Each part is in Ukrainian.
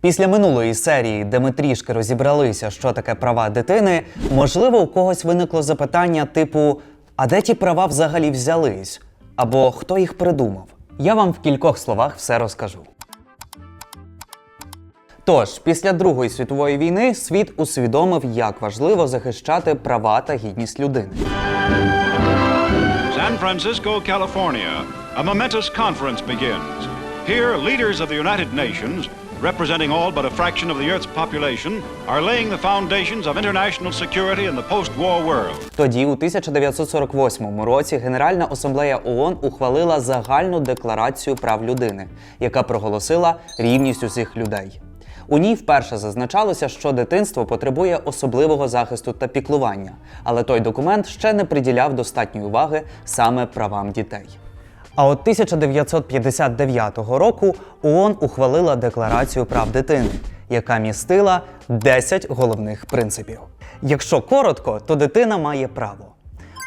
Після минулої серії, де ми трішки розібралися, що таке права дитини, можливо, у когось виникло запитання типу: а де ті права взагалі взялись? Або хто їх придумав? Я вам в кількох словах все розкажу. Тож, після Другої світової війни світ усвідомив, як важливо захищати права та гідність людини. San Francisco, California, a momentous conference begins. Here, leaders of the United Nations, representing all but a fraction of the Earth's population, are laying the foundations of international security in the post war world. Тоді, у 1948 році, Генеральна асамблея ООН ухвалила загальну декларацію прав людини, яка проголосила рівність усіх людей. У ній вперше зазначалося, що дитинство потребує особливого захисту та піклування, але той документ ще не приділяв достатньої уваги саме правам дітей. А от 1959 року ООН ухвалила Декларацію прав дитини, яка містила 10 головних принципів. Якщо коротко, то дитина має право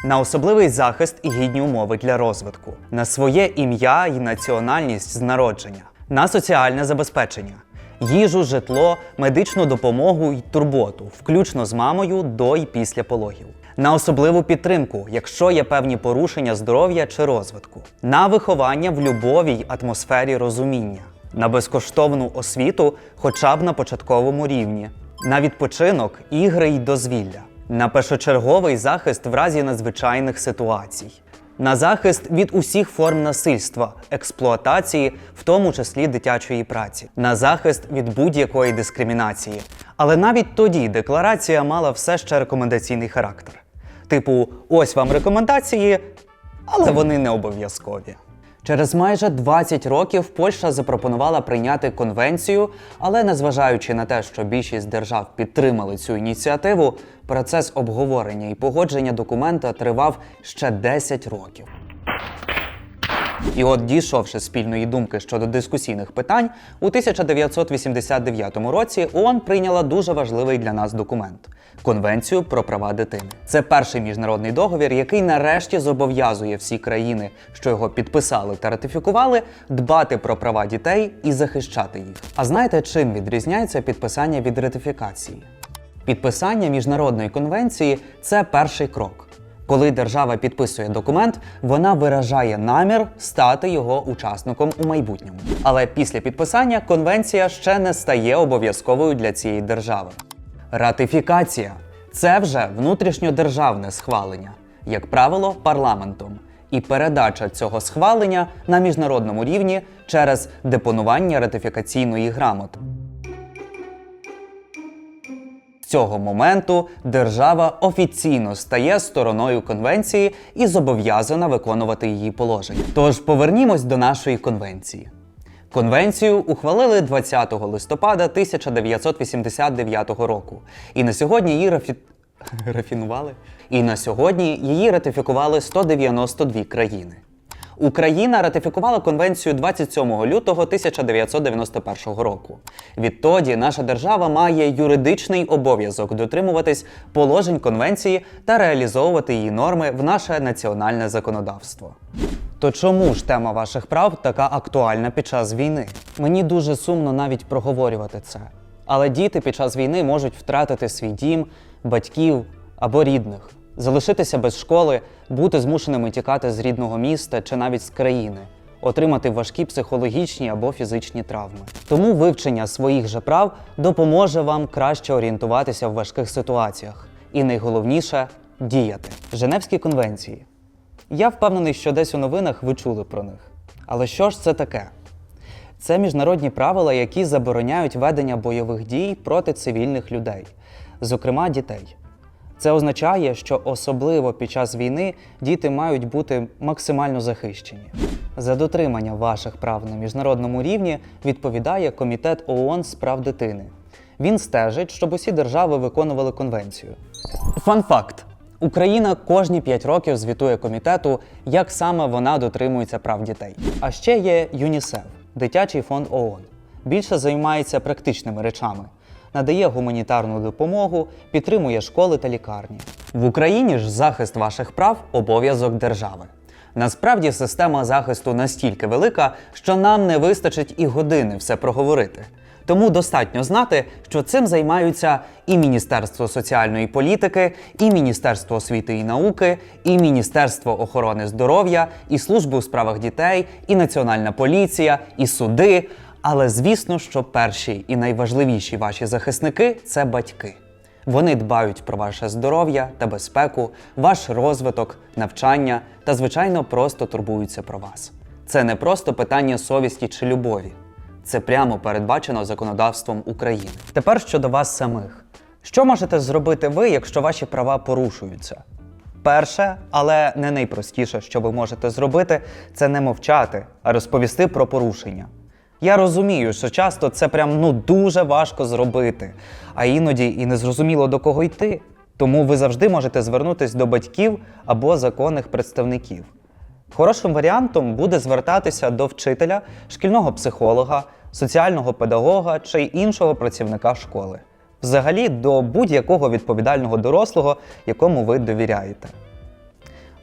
на особливий захист і гідні умови для розвитку, на своє ім'я і національність з народження, на соціальне забезпечення, їжу, житло, медичну допомогу й турботу, включно з мамою до і після пологів. На особливу підтримку, якщо є певні порушення здоров'я чи розвитку, на виховання в любові й атмосфері розуміння, на безкоштовну освіту, хоча б на початковому рівні, на відпочинок, ігри й дозвілля, на першочерговий захист в разі надзвичайних ситуацій, на захист від усіх форм насильства, експлуатації, в тому числі дитячої праці, на захист від будь-якої дискримінації. Але навіть тоді декларація мала все ще рекомендаційний характер. Типу, ось вам рекомендації, але вони не обов'язкові. Через майже 20 років Польща запропонувала прийняти конвенцію, але незважаючи на те, що більшість держав підтримали цю ініціативу, процес обговорення і погодження документа тривав ще 10 років. І от, дійшовши спільної думки щодо дискусійних питань, у 1989 році ООН прийняла дуже важливий для нас документ Конвенцію про права дитини. Це перший міжнародний договір, який нарешті зобов'язує всі країни, що його підписали та ратифікували, дбати про права дітей і захищати їх. А знаєте, чим відрізняється підписання від ратифікації? Підписання міжнародної конвенції це перший крок. Коли держава підписує документ, вона виражає намір стати його учасником у майбутньому. Але після підписання конвенція ще не стає обов'язковою для цієї держави. Ратифікація це вже внутрішньодержавне схвалення, як правило, парламентом, і передача цього схвалення на міжнародному рівні через депонування ратифікаційної грамоти. Цього моменту держава офіційно стає стороною конвенції і зобов'язана виконувати її положення. Тож повернімось до нашої конвенції. Конвенцію ухвалили 20 листопада 1989 року, і на сьогодні її рафі... рафінували. І на сьогодні її ратифікували 192 країни. Україна ратифікувала конвенцію 27 лютого 1991 року. Відтоді наша держава має юридичний обов'язок дотримуватись положень конвенції та реалізовувати її норми в наше національне законодавство. То чому ж тема ваших прав така актуальна під час війни? Мені дуже сумно навіть проговорювати це. Але діти під час війни можуть втратити свій дім, батьків або рідних, залишитися без школи, бути змушеними тікати з рідного міста чи навіть з країни, отримати важкі психологічні або фізичні травми. Тому вивчення своїх же прав допоможе вам краще орієнтуватися в важких ситуаціях. І найголовніше діяти. Женевські конвенції. Я впевнений, що десь у новинах ви чули про них. Але що ж це таке? Це міжнародні правила, які забороняють ведення бойових дій проти цивільних людей, зокрема дітей. Це означає, що особливо під час війни діти мають бути максимально захищені. За дотримання ваших прав на міжнародному рівні відповідає Комітет ООН з прав дитини. Він стежить, щоб усі держави виконували конвенцію. Фан-факт: Україна кожні 5 років звітує комітету, як саме вона дотримується прав дітей. А ще є ЮНІСЕФ, дитячий фонд ООН. Більше займається практичними речами, надає гуманітарну допомогу, підтримує школи та лікарні. В Україні ж захист ваших прав обов'язок держави. Насправді система захисту настільки велика, що нам не вистачить і години все проговорити. Тому достатньо знати, що цим займаються і Міністерство соціальної політики, і Міністерство освіти і науки, і Міністерство охорони здоров'я, і Служба у справах дітей, і Національна поліція, і суди. Але звісно, що перші і найважливіші ваші захисники це батьки. Вони дбають про ваше здоров'я та безпеку, ваш розвиток, навчання та, звичайно, просто турбуються про вас. Це не просто питання совісті чи любові. Це прямо передбачено законодавством України. Тепер щодо вас самих. Що можете зробити ви, якщо ваші права порушуються? Перше, але не найпростіше, що ви можете зробити, це не мовчати, а розповісти про порушення. Я розумію, що часто це прям ну дуже важко зробити, а іноді і не зрозуміло до кого йти. Тому ви завжди можете звернутися до батьків або законних представників. Хорошим варіантом буде звертатися до вчителя, шкільного психолога, соціального педагога чи іншого працівника школи. Взагалі до будь-якого відповідального дорослого, якому ви довіряєте.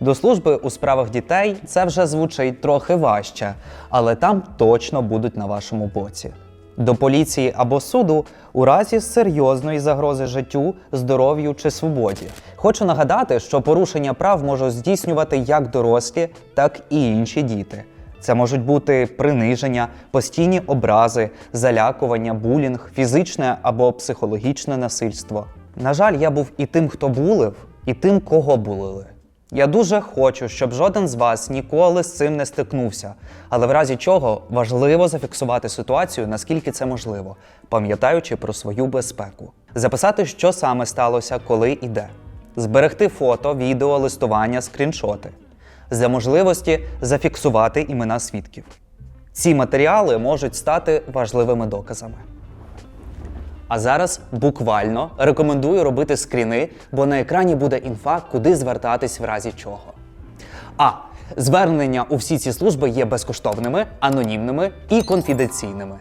До служби у справах дітей це вже звучить трохи важче, але там точно будуть на вашому боці. До поліції або суду у разі серйозної загрози життю, здоров'ю чи свободі. Хочу нагадати, що порушення прав можуть здійснювати як дорослі, так і інші діти. Це можуть бути приниження, постійні образи, залякування, булінг, фізичне або психологічне насильство. На жаль, я був і тим, хто булив, і тим, кого булили. Я дуже хочу, щоб жоден з вас ніколи з цим не стикнувся, але в разі чого важливо зафіксувати ситуацію, наскільки це можливо, пам'ятаючи про свою безпеку, записати, що саме сталося, коли і де, зберегти фото, відео, листування, скріншоти, за можливості зафіксувати імена свідків. Ці матеріали можуть стати важливими доказами. А зараз буквально рекомендую робити скріни, бо на екрані буде інфа, куди звертатись в разі чого. А звернення у всі ці служби є безкоштовними, анонімними і конфіденційними.